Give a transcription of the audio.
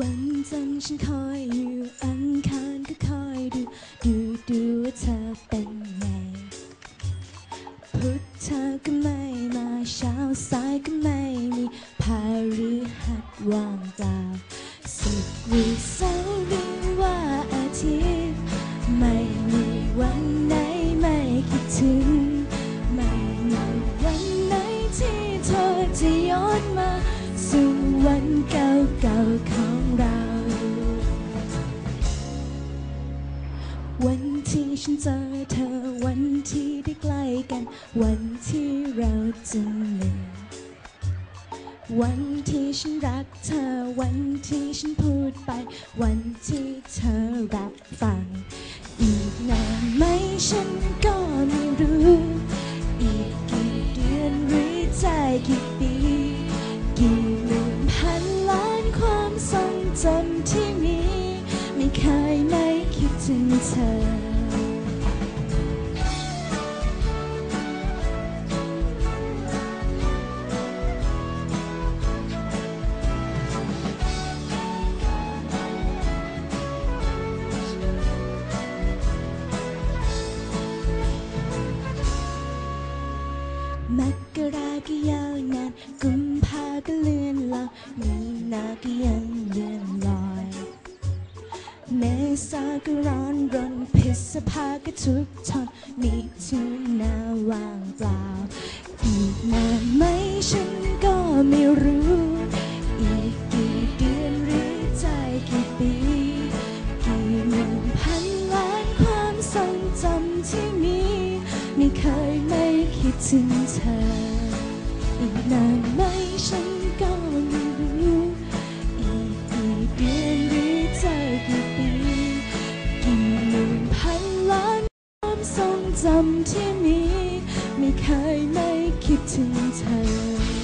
วันจันทร์ฉันคอยอยู่อังคารก็คอยดู ดูดูว่าเธอเป็นไงพุธเธอก็ไม่มาเช้าสายก็ไม่มีพาฤหัสว่างเปล่าสุกหรือเสาร์หรือว่าอาทิตย์ ไม่มีวันไหนไม่คิดถึง ไม่มีวันไหนที่เธอจะย้อนมา สู่วันเก่าๆของ ที่ฉันเจอเธอวันที่ได้ใกล้กัน วันที่เราจะหนึ่งวันที่ฉันรักเธอวันที่ฉันพูดไป วันที่เธอรับฟัง อีกนานไหมฉันก็ไม่รู้ อีกกี่เดือนหรือใจกี่ปี กี่หมื่นพันล้านความทรงจำที่มี ไม่เคยไม่คิดถึงเธอ มกราก็ยาวนานกุมภาก็เลื่อนลอยมีนาก็ยังเลื่อนลอย เมษาก็ร้อนรนพฤษภาก็ทุกทนมิถุนาว่างเปล่า อีกนานไหมฉันก็ไม่รู้ ถึงเธอ อีกนานไหมฉันก็ไม่รู้อีกกี่เดือนหรือจะกี่ปีกี่หมื่นพันล้านความทรงจำที่มี ไม่เคยไม่คิดถึงเธอ